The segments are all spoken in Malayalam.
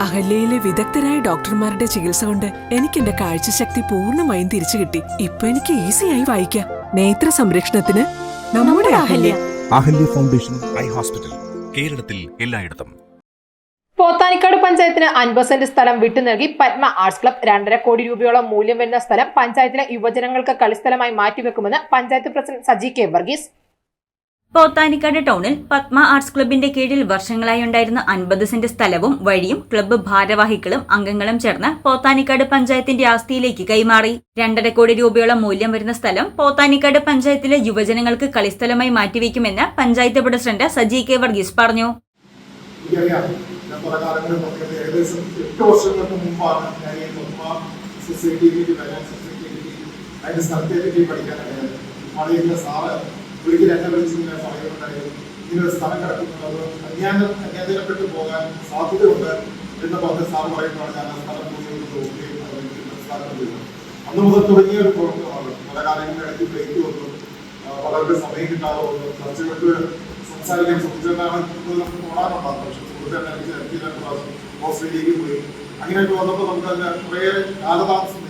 അഹല്യയിലെ വിദഗ്ധരായ ഡോക്ടർമാരുടെ ചികിത്സ കൊണ്ട് എനിക്ക് എന്റെ കാഴ്ചശക്തി പൂർണമായും തിരിച്ചു കിട്ടി. ഇപ്പൊ എനിക്ക് ഈസിയായി വായിക്കാം. നേത്ര സംരക്ഷണത്തിന് നമ്മുടെ Ahalya. Ahalya foundation eye hospital കേരളത്തിൽ എല്ലായിടത്തും. പോത്താനിക്കാട് പഞ്ചായത്തിന് അൻപത് സെന്റ് സ്ഥലം വിട്ടു നൽകി പത്മ ആർട്സ് ക്ലബ്. രണ്ടര കോടി രൂപയോളം മൂല്യം വരുന്ന സ്ഥലം പഞ്ചായത്തിലെ യുവജനങ്ങൾക്ക് കളിസ്ഥലമായി മാറ്റിവെക്കുമെന്ന് പഞ്ചായത്ത് പ്രസിഡന്റ് സജി കെ വർഗീസ്. പോത്താനിക്കാട് ടൗണിൽ പത്മ ആർട്സ് ക്ലബിന്റെ കീഴിൽ വർഷങ്ങളായി ഉണ്ടായിരുന്ന അൻപത് സെന്റ് സ്ഥലവും വഴിയും ക്ലബ്ബ് ഭാരവാഹികളും അംഗങ്ങളും ചേർന്ന് പോത്താനിക്കാട് പഞ്ചായത്തിന്റെ ആസ്തിയിലേക്ക് കൈമാറി. രണ്ടര കോടി രൂപയോളം മൂല്യം വരുന്ന സ്ഥലം പോത്താനിക്കാട് പഞ്ചായത്തിലെ യുവജനങ്ങൾക്ക് കളിസ്ഥലമായി മാറ്റിവെക്കുമെന്ന് പഞ്ചായത്ത് പ്രസിഡന്റ് സജി കെ വർഗീസ് പറഞ്ഞു. അതിന്റെ പഠിക്കാനായിരുന്നു മഴയുള്ള സാറ്. ഒരിക്കലും എന്നെ വിളിച്ച് ഇങ്ങനെ പറയുന്നുണ്ടായിരുന്നു. സ്ഥലം കിടക്കുന്നത് പോകാൻ സാധ്യതയുണ്ട് എന്ന് പറഞ്ഞ് സാർ പറയുന്നതാണ് ഞാൻ ആ സ്ഥലം അന്ന് മുതൽ തുടങ്ങിയ ഒരു പ്രവർത്തനമാണ് പല കാലങ്ങളിൽ ഇടയ്ക്ക് ബ്രേക്ക് വന്നു. പലർക്ക് സമയം കിട്ടാതെ വന്നു. ചർച്ചകൾക്ക് സംസാരിക്കാൻ സുഹൃത്തുക്കളാണ് പോയി. അങ്ങനെയൊക്കെ വന്നപ്പോൾ നമുക്ക് അതിന് കുറേ കാലതാമസം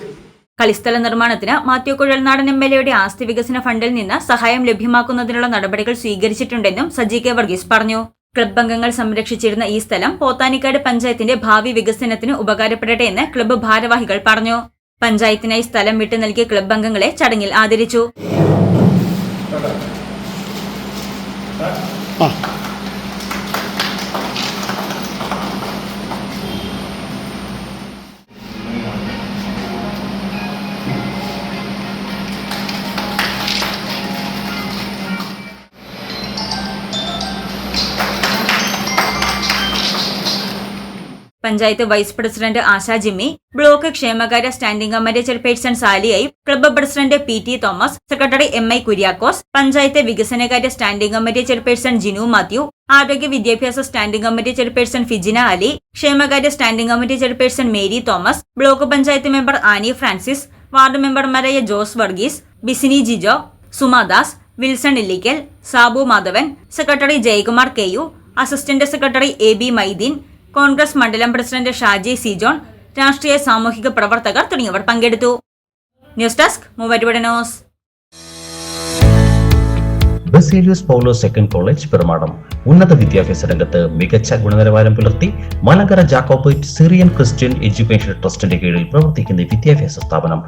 കളിസ്ഥല നിർമ്മാണത്തിന് മാത്യു കുഴൽനാടൻ എം എൽ എയുടെ ആസ്തി വികസന ഫണ്ടിൽ നിന്ന് സഹായം ലഭ്യമാക്കുന്നതിനുള്ള നടപടികൾ സ്വീകരിച്ചിട്ടുണ്ടെന്നും സജി കെ വർഗീസ് പറഞ്ഞു. ക്ലബ് അംഗങ്ങൾ സംരക്ഷിച്ചിരുന്ന ഈ സ്ഥലം പോത്താനിക്കാട് പഞ്ചായത്തിന്റെ ഭാവി വികസനത്തിന് ഉപകാരപ്പെടട്ടെ എന്ന് ക്ലബ്ബ് ഭാരവാഹികൾ പറഞ്ഞു. പഞ്ചായത്തിനായി സ്ഥലം വിട്ടു നൽകിയ ക്ലബ് അംഗങ്ങളെ ചടങ്ങിൽ ആദരിച്ചു. Panchayat vice president Asha Jimmy block ക്ഷേമകാര്യ standing committee chairperson സാലിയായി club president P T Thomas secretary M I Kuriakose panchayat വികസനകാര്യ standing committee chairperson Jinu Mathew ആരോഗ്യ വിദ്യാഭ്യാസ standing committee chairperson Fijina Ali ക്ഷേമകാര്യ standing committee chairperson Mary Thomas block panchayat member Annie Francis ward മെമ്പർമാരായ Jose Varghese Bisini Jijo Sumadas Wilson Illikkal Sabu Madhavan secretary Jayakumar K U assistant secretary A B Maideen Congress മണ്ഡലം പ്രസിഡന്റ് ഷാജി സി ജോൺ രാഷ്ട്രീയ സാമൂഹിക പ്രവർത്തകർ തുടങ്ങിയവർ പങ്കെടുത്തു. News desk മൂവരുവിടെ news. Baselios Paulose second college Perumadam. ഉന്നത വിദ്യാഭ്യാസ രംഗത്ത് മികച്ച ഗുണനിലവാരം പുലർത്തി Malankara Jacobite Syrian Christian education ട്രസ്റ്റിന്റെ കീഴിൽ പ്രവർത്തിക്കുന്ന വിദ്യാഭ്യാസ സ്ഥാപനം.